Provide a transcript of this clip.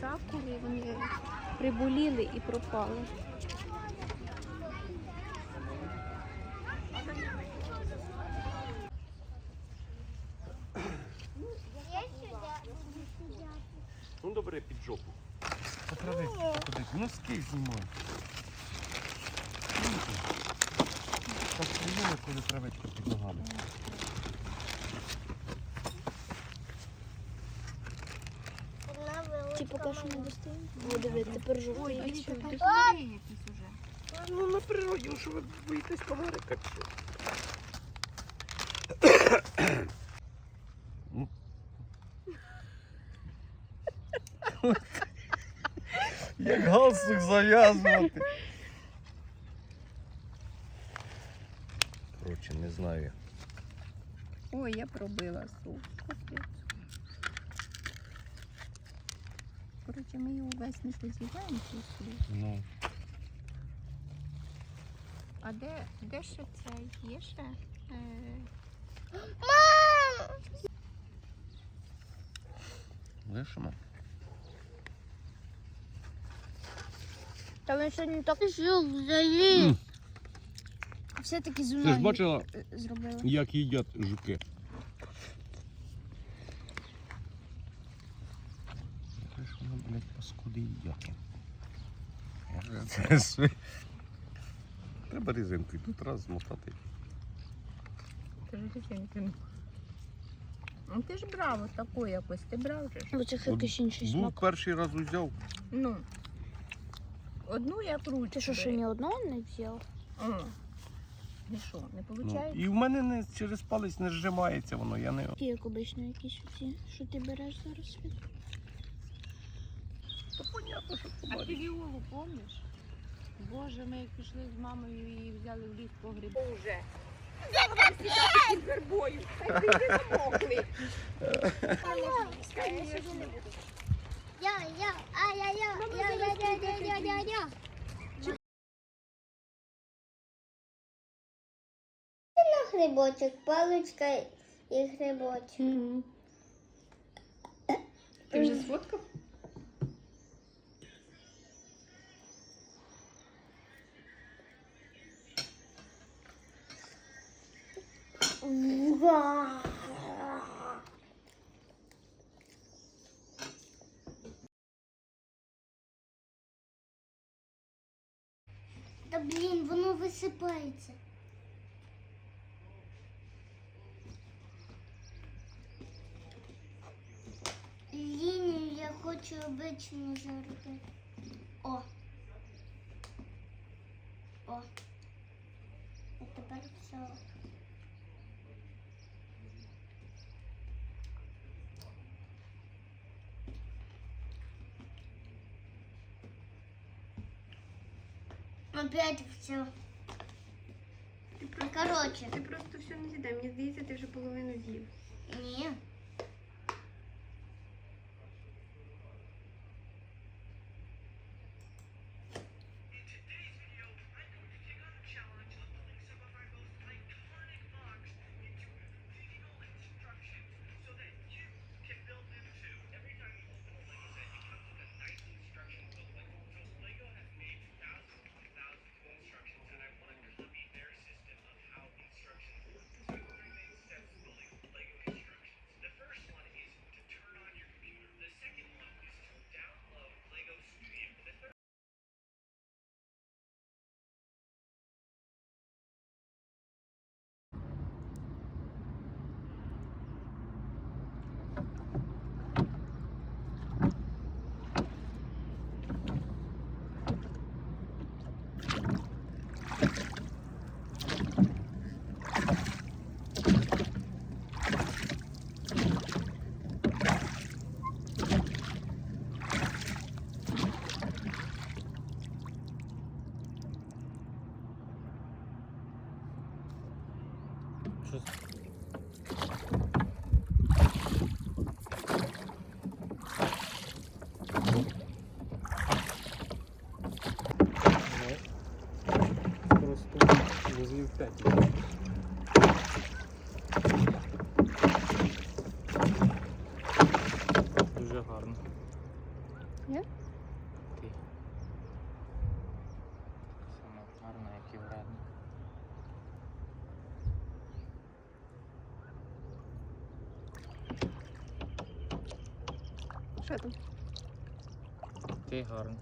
Сакурі вони приболіли і пропали. Ну добре під жопу. Поправи кудись. Ну скільки. Приємно, коли травичка під ногами. Ті поки що не достаємо. О, диви, тепер жовтий. Ну на природі, що ви боїтесь комарика чи? Як галстук зав'язувати. Коротше, не знаю. Ой, я пробила суп. Капець. Коротше, ми його весь не позіваємо цей суп. Ну. А де, де ще цей? Є ще? Е, Лишимо. Та він сьогодні так жив взагалі. Все-таки з Ти ж мною бачила, зробили. як їдять жуки. Це ж воно, блядь, паскуди їдять. Це сви- Треба різинкою тут раз змотати. Ти ж. Ну ти ж брав отаку якось, ти брав же ж. Бо це якийсь інший Був смак. перший раз узяв. Ну. Одну я кручу. Ти що, ще ні одного не взяв? Що, не Ну, і в мене не, через палець не зжимається воно. Я не... Які як обично якісь оці, що ти береш зараз світ? То понятно, що А ти Віолу помниш? Боже, ми як пішли з мамою і взяли в ліс по гриби. Уже. Вербою. Та й ти замокли. Я, я, а я, я, я, я, я, я, я, я, я. Грибочок, паличка і грибочок. Ти вже сфоткав? Та блін, воно висипається. Лінію я хочу обичну зробити. О. О. А тепер все. Опять все. Короче. Ти просто все не з'їдай. Мені здається, ти вже половину з'їв. Ні. Просто вузлів 5. дуже гарно. Є? Ти. Саме гарно, як і вредно. Що там? Ти гарно.